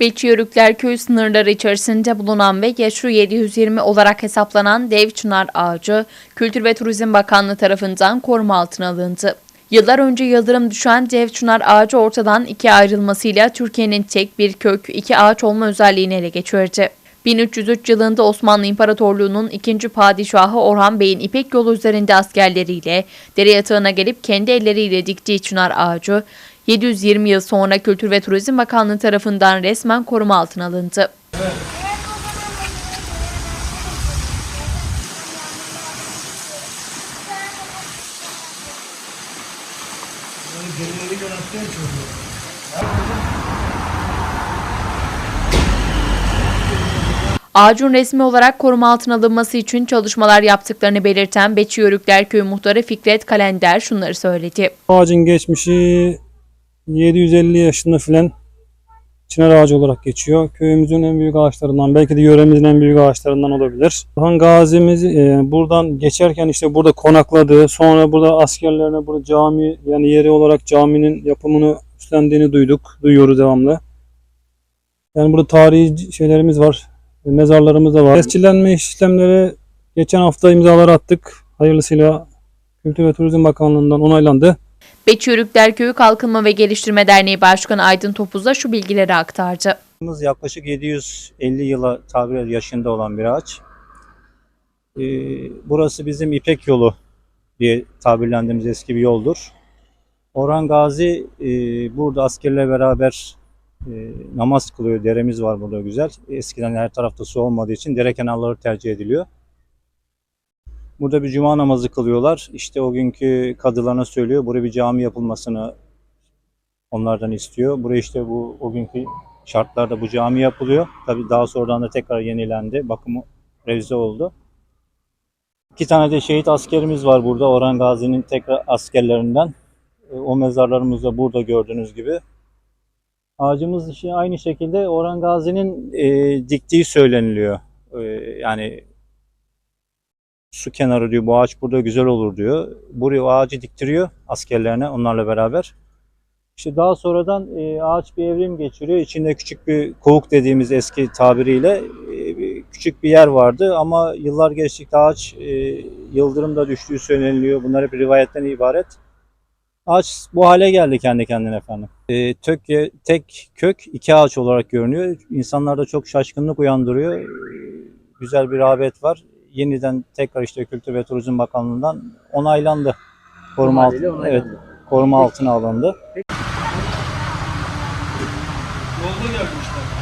Beçiyörükler köy sınırları içerisinde bulunan ve yaşı 720 olarak hesaplanan dev çınar ağacı Kültür ve Turizm Bakanlığı tarafından koruma altına alındı. Yıllar önce yıldırım düşen dev çınar ağacı ortadan ikiye ayrılmasıyla Türkiye'nin tek bir kök iki ağaç olma özelliğini ele geçirdi. 1303 yılında Osmanlı İmparatorluğu'nun ikinci padişahı Orhan Bey'in İpek yolu üzerinde askerleriyle dere yatağına gelip kendi elleriyle diktiği çınar ağacı 720 yıl sonra Kültür ve Turizm Bakanlığı tarafından resmen koruma altına alındı. Ağacın resmi olarak koruma altına alınması için çalışmalar yaptıklarını belirten Beçiyörükler Köyü Muhtarı Fikret Kalender şunları söyledi. Ağacın geçmişi 750 yaşında filan çınar ağacı olarak geçiyor. Köyümüzün en büyük ağaçlarından, belki de yöremizin en büyük ağaçlarından olabilir. Orhan Gazi'miz e, buradan geçerken işte burada konakladı. Sonra burada askerlerine burada cami yani yeri olarak caminin yapımını üstlendiğini duyduk. Duyuyoruz devamlı. Yani burada tarihi şeylerimiz var. Mezarlarımız da var. Tescillenme işlemleri geçen hafta imzaları attık. Hayırlısıyla Kültür ve Turizm Bakanlığı'ndan onaylandı. Beçiyörükler Köyü Kalkınma ve Geliştirme Derneği Başkanı Aydın Topuz da şu bilgileri aktardı. Yaklaşık 750 yıla tabir edilir yaşında olan bir ağaç. Ee, burası bizim İpek yolu diye tabirlendiğimiz eski bir yoldur. Orhan Gazi e, burada askerle beraber e, namaz kılıyor. Deremiz var burada güzel. Eskiden her tarafta su olmadığı için dere kenarları tercih ediliyor. Burada bir cuma namazı kılıyorlar. İşte o günkü kadılarına söylüyor. Buraya bir cami yapılmasını onlardan istiyor. Buraya işte bu o günkü şartlarda bu cami yapılıyor. Tabii daha sonradan da tekrar yenilendi. Bakımı revize oldu. İki tane de şehit askerimiz var burada. Orhan Gazi'nin tekrar askerlerinden. E, O mezarlarımız da burada gördüğünüz gibi. Ağacımız aynı şekilde Orhan Gazi'nin e, diktiği söyleniliyor. E, yani su kenarı diyor bu ağaç burada güzel olur diyor. Buraya ağacı diktiriyor askerlerine onlarla beraber. İşte daha sonradan e, ağaç bir evrim geçiriyor. İçinde küçük bir kovuk dediğimiz eski tabiriyle e, küçük bir yer vardı ama yıllar geçtikçe ağaç e, yıldırımda düştüğü söyleniliyor. Bunlar hep rivayetten ibaret. Ağaç bu hale geldi kendi kendine efendim. E, tök, tek kök iki ağaç olarak görünüyor. İnsanlarda çok şaşkınlık uyandırıyor. E, güzel bir rağbet var. Yeniden tekrar işte Kültür ve Turizm Bakanlığı'ndan onaylandı. Koruma altına, evet, koruma altına alındı. Yolda gelmişler.